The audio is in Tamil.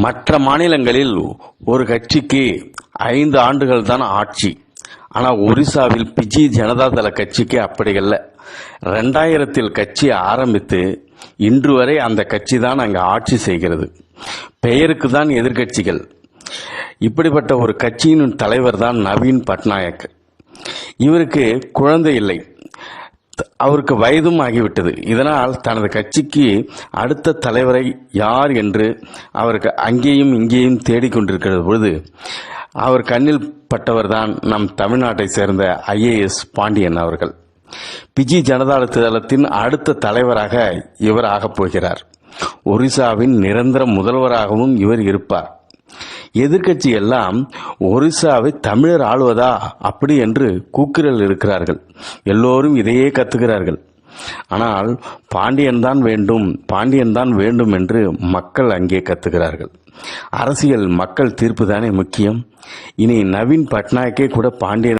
மற்ற மாநிலங்களில் ஒரு கட்சிக்கு ஐந்து ஆண்டுகள் தான் ஆட்சி. ஆனால் ஒரிசாவில் பிஜி ஜனதாதள கட்சிக்கு அப்படி இல்லை. ரெண்டாயிரத்தில் கட்சி ஆரம்பித்து இன்று வரை அந்த கட்சி தான் அங்கே ஆட்சி செய்கிறது. பெயருக்கு தான் எதிர்க்கட்சிகள். இப்படிப்பட்ட ஒரு கட்சியின் தலைவர் தான் நவீன் பட்நாயக். இவருக்கு குழந்தை இல்லை. அவருக்கு வயதும் ஆகிவிட்டது. இதனால் தனது கட்சிக்கு அடுத்த தலைவரை யார் என்று அவருக்கு அங்கேயும் இங்கேயும் தேடிக்கொண்டிருக்கிறது பொழுது அவர் கண்ணில் பட்டவர்தான் நம் தமிழ்நாட்டை சேர்ந்த ஐஏஎஸ் பாண்டியன் அவர்கள். பிஜி ஜனதா தளத்தின் அடுத்த தலைவராக இவர் ஆகப் போகிறார். ஒரிசாவின் நிரந்தர முதல்வராகவும் இவர் இருப்பார். எதிர்க்கட்சி எல்லாம் ஒரிசாவை தமிழர் ஆளுவதா? அப்படி என்று கூக்குரல் இருக்கிறார்கள். எல்லோரும் இதையே கத்துகிறார்கள். ஆனால் பாண்டியன் தான் வேண்டும் பாண்டியன் தான் வேண்டும் என்று மக்கள் அங்கே கத்துகிறார்கள். அரசியல் மக்கள் தீர்ப்பு தானே முக்கியம்? இனி நவீன் பட்நாயக்கே கூட பாண்டியன்